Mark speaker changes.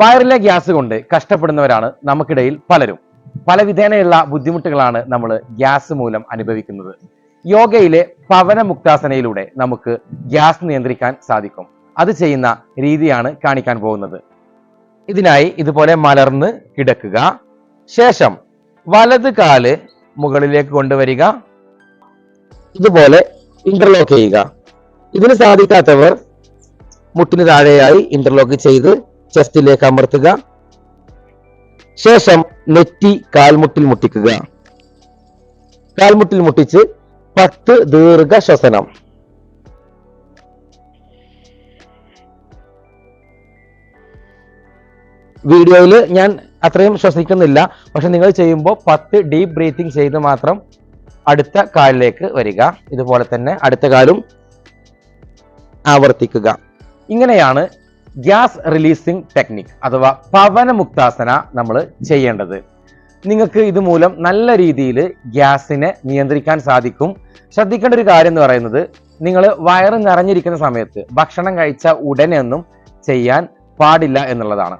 Speaker 1: വയറിലെ ഗ്യാസ് കൊണ്ട് കഷ്ടപ്പെടുന്നവരാണ് നമുക്കിടയിൽ പലരും. പലവിധേനയുള്ള ബുദ്ധിമുട്ടുകളാണ് നമ്മൾ ഗ്യാസ് മൂലം അനുഭവിക്കുന്നത്. യോഗയിലെ പവന മുക്താസനയിലൂടെ നമുക്ക് ഗ്യാസ് നിയന്ത്രിക്കാൻ സാധിക്കും. അത് ചെയ്യുന്ന രീതിയാണ് കാണിക്കാൻ പോകുന്നത്. ഇതിനായി ഇതുപോലെ മലർന്ന് കിടക്കുക. ശേഷം വലത് കാൽ മുകളിലേക്ക് കൊണ്ടുവരിക. ഇതുപോലെ ഇന്റർലോക്ക് ചെയ്യുക. ഇതിന് സാധിക്കാത്തവർ മുട്ടിന് താഴെയായി ഇന്റർലോക്ക് ചെയ്ത് ചെസ്റ്റിലേക്ക് അമർത്തുക. ശേഷം നെറ്റി കാൽമുട്ടിൽ മുട്ടിക്കുക. കാൽമുട്ടിൽ മുട്ടിച്ച് പത്ത് ദീർഘ ശ്വസനം. വീഡിയോയിൽ ഞാൻ അത്രയും ശ്വസിക്കുന്നില്ല. പക്ഷെ നിങ്ങൾ ചെയ്യുമ്പോൾ പത്ത് ഡീപ്പ് ബ്രീത്തിങ് ചെയ്ത് മാത്രം അടുത്ത കാലിലേക്ക് വരിക. ഇതുപോലെ തന്നെ അടുത്ത കാലും ആവർത്തിക്കുക. ഇങ്ങനെയാണ് ഗ്യാസ് റിലീസിംഗ് ടെക്നിക് അഥവാ പവനമുക്താസന നമ്മൾ ചെയ്യേണ്ടത്. നിങ്ങൾക്ക് ഇതുമൂലം നല്ല രീതിയിൽ ഗ്യാസിനെ നിയന്ത്രിക്കാൻ സാധിക്കും. ശ്രദ്ധിക്കേണ്ട ഒരു കാര്യം എന്ന് പറയുന്നത് നിങ്ങൾ വയറ് നിറഞ്ഞിരിക്കുന്ന സമയത്ത് ഭക്ഷണം കഴിച്ച ഉടനെ ഒന്നും ചെയ്യാൻ പാടില്ല എന്നുള്ളതാണ്.